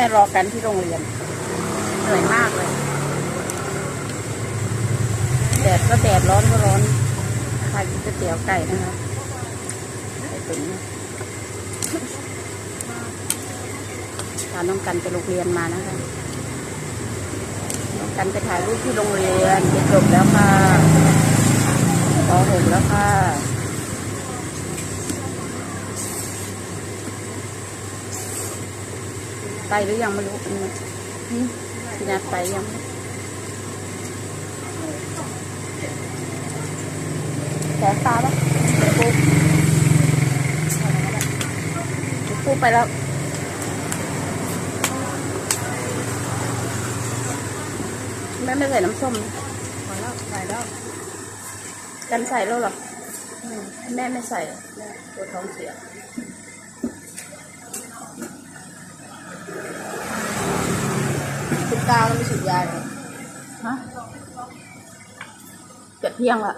แม่รอกันที่โรงเรียนเหนื่อยมากเลยแดดก็แดดร้อนก็ร้อนใครกินก๋วยเตี๋ยวไก่นะคะไก่ตุ๋นนะพาน้องกันไปโรงเรียนมานะคะน้องกันไปถ่ายรูปที่โรงเรียนจะจบแล้วค่ะป .6 แล้วค่ะ ไปหรือยังไม่รู้อันนี้หึพี่นัดไปยังแสบตาปะปุ๊บปุ๊บไปแล้วแม่ไม่ใส่น้ำส้มนะมาแล้วใส่แล้วกันใส่แล้วเหรออืมแม่ไม่ใส่แม่ตัวท้องเสีย สิบเก้าแล้วไม่ฉีดยาเลยฮะเกือบเที่ยงละ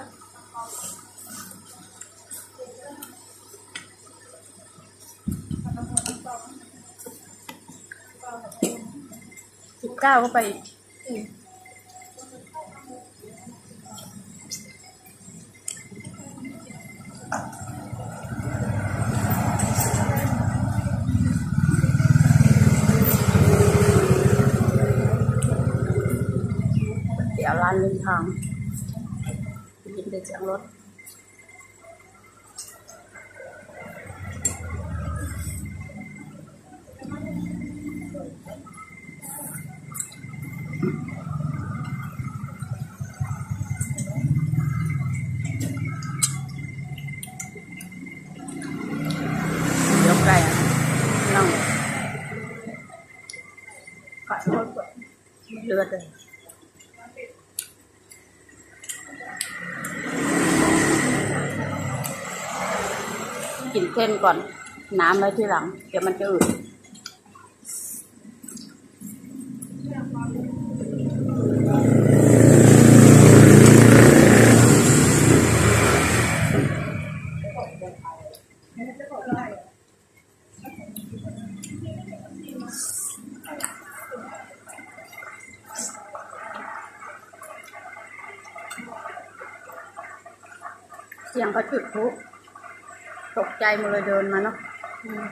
สิบเก้าก็ไปอีก อืม เดี๋ย วร้านริมทางได้ยินแต่เสียงรถเดี๋ยวไก่อะนั่งขายรถก่อนเลือดเลย กินเส้นก่อน น้ำไว้ที่หลัง เดี๋ยวมันจะอืดเสียงเขาจุดพลุ ตกใจหมดเลยเดินมาเนาะอืม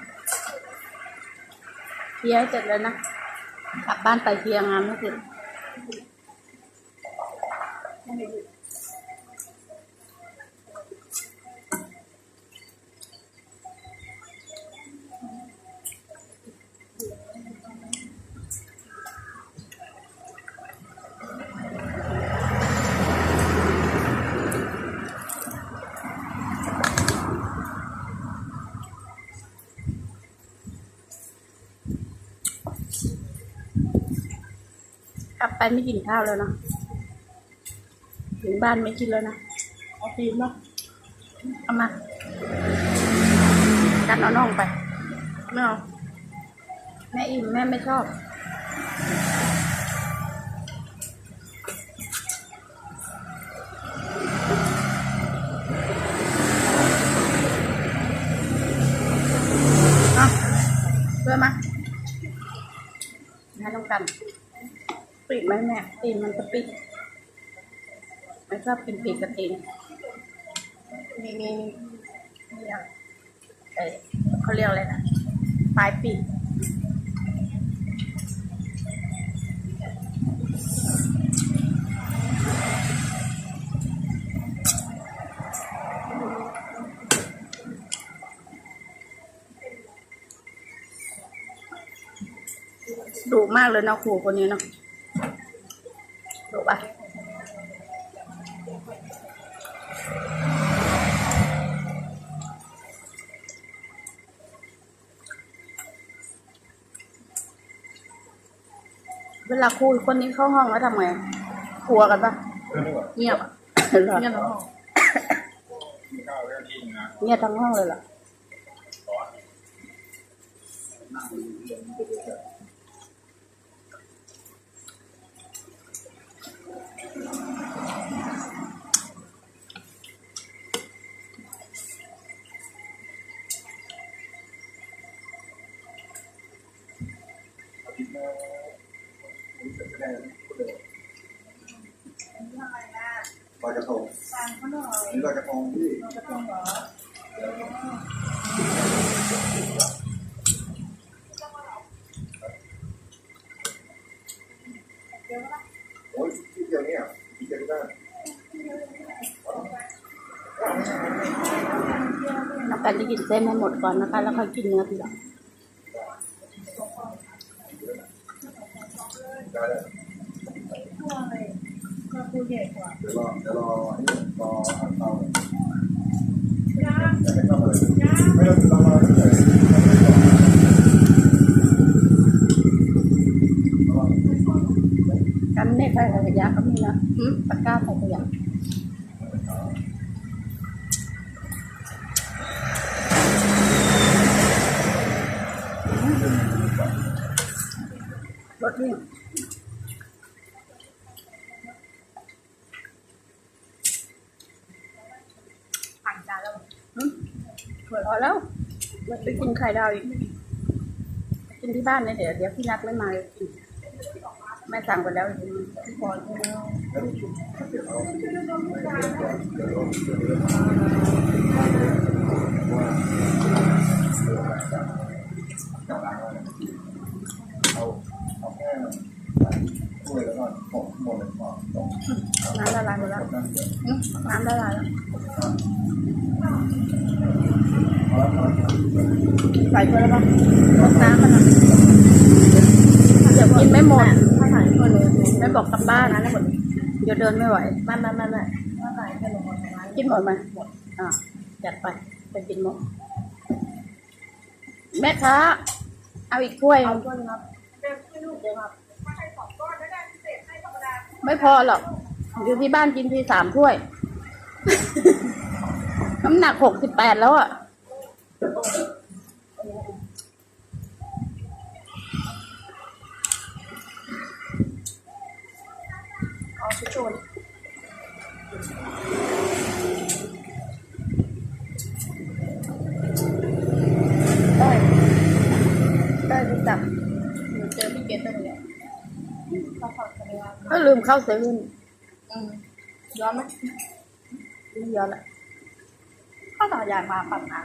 เคลียร์ให้เสร็จเลยนะ กลับบ้านไปเคลียร์งานไม่เสร็จ กลับไปไม่กินข้าวแล้วนะถึงบ้านไม่กินแล้วนะเอาฟิล์มเนาะเอามากันเอาน่องไปไม่เอาแม่อิ่มแม่ไม่ชอบ เอาเพื่อมาให้ต้องกันปีก ไหมแม่ตีนมันจะปิดไม่ชอบกินปีกกับตีนมีมีมีอย่างเออเขาเรียกอะไรนะปลายปีกดุมากเลยเนาะครูคนนี้เนาะดุปะเว ลาครูคนนี้เข้าห้องแล้วทำไงกลัวกันปะเงียบอะเหรอเงี้ยเนาะเงียบทั้งห้องเลย เรอลอยกระทงนี่ลอยกระทงพี่โอ้ยที่เดียวเนี่ยที่เดียวได้น้ำกันจะกินเส้นให้หมดก่อนนะคะ แล้วค่อยกินเนื้อทีหลัง ได้เลยเดี๋ยวรอเดี๋ยวรออันนี้รออ่านเตาไม่ต้องเลยไม่ต้องรอเฉยกันเนี่ยใครใส่ขยะก็มีนะหืมตะกร้าใส่ขยะรถนี่ผ่านจานแล้วหืม เปิดพอแล้วมันไปกินไข่ดาวอีกกินที่บ้านเลยเดี๋ยวเดี๋ยวพี่นัดไม่มาเลยกินแม่สั่งไปแล้วพี่พรน้ำละลายหมดแล้วน้ำละลายแล้ว ใส่ไปแล้วปะลดน้ำมันเดี๋ยวกินไม่หมดถ้าถ่ายคนเลยแม่บอกกลับบ้านนะนะหมดเดี๋ยวเดินไม่ไหวไม่ไม่ไม่ไม่ถ้าถ่ายขนมของร้านกินหมดไหมหมดอ่าจัดไปไปกินหมด แม่ค้าเอาอีกถ้วยเอาต้นครับเดี๋ยวให้ลูกเดียวครับไม่พอหรอก อยู่ที่บ้านกินทีสามถ้วย น้ำหนักหกสิบแปดแล้วอะ เอาชิชชูนได้ได้รู้จักหนูเจอพี่เกดตั้งแต่ข้าวผัดกระเทียมก็ลืมเข้าเซเว่นอืมย้อนไหมไม่ย้อนละข้าวต่อยายมาปั่นอะ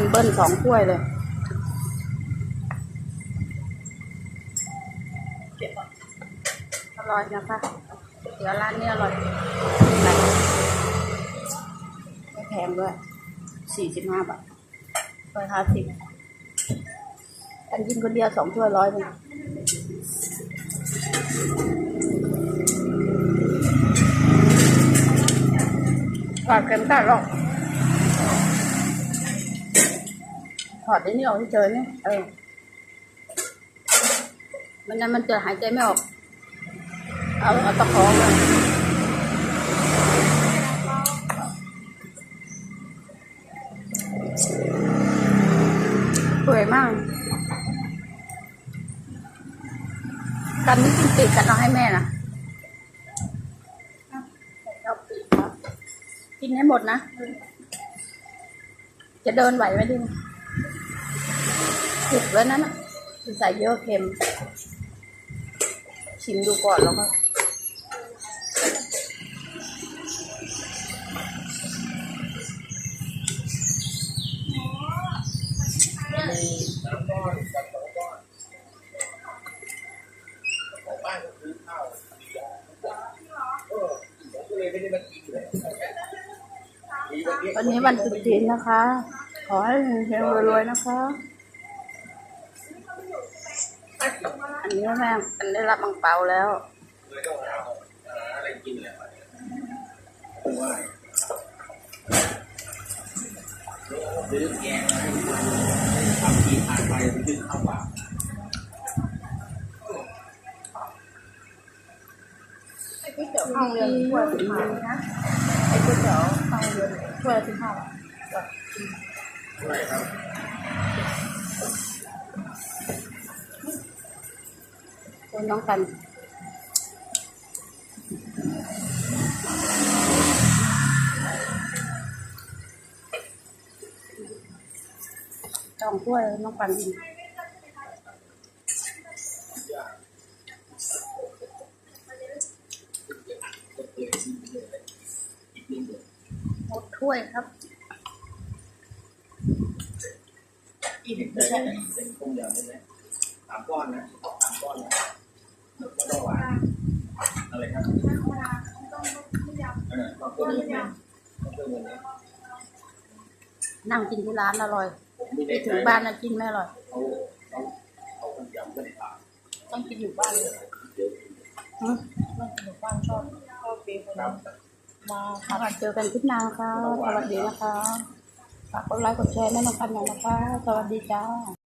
กันเบิ้ลสองถ้วยเลยเก็บอร่อยนะคะเดี๋ยวร้านนี้อร่อยไม่แพงด้วยสี่สิบห้าบาทร้อยห้าสิบอันกินคนเดียวสองถ้วยร้อยหนึงฝากเข็มตัดหรอก ถอดไอ้นี่ออกที่เจอเนี่เออมันนั้นมันจะหายใจไม่ออก เอาเอาตะขอมาสวยมากกันนี่กินปีกกันเอาให้แม่นะเอาปีกครับกินให้หมดนะ จะเดินไหวไหมดิ ผิดแล้วนั้นน่ะใส่เยอะเค็ม ชิมดูก่อนแล้วก็วันนี้วันตรุษจีนนะคะ ขอให้เฮงรวยๆนะคะอันนี้แม่กันได้รับบังเปาแล้วซื้อแกงให้ทานทำทีผ่านไปขึ้นเข้าปากไอ้ก๋วยเตี๋ยวข้าวเรือนถ้วยสิบห้านะไอ้ก๋วยเตี๋ยวข้าวเรือนถ้วยสิบห้าบาท ตัวคุณน้องกันจองถ้วยน้องปันกินหมดถ้วยครับ อิ่มเป็นเป็นต้มยำได้ไหมสามก้อนนะสามก้อนนะแล้วก็หวานอะไรครับเออต้องเพิ่มเงินนะต้องเพิ่มเงินนะนั่งกินที่ร้านอร่อยไปถึงบ้านนะกินไม่อร่อยเขาเขาเขาต้มยำก็ได้ทานต้องกินอยู่บ้านเลยต้องกินอยู่บ้านชอบชอบปีคนคนั้บนมาค่ะเจอกันคลิปหน้าค่ะสวัสดีนะคะ ฝากกดไลค์กดแชร์แม่น้องกันหน่อยนะคะ สวัสดีจ้า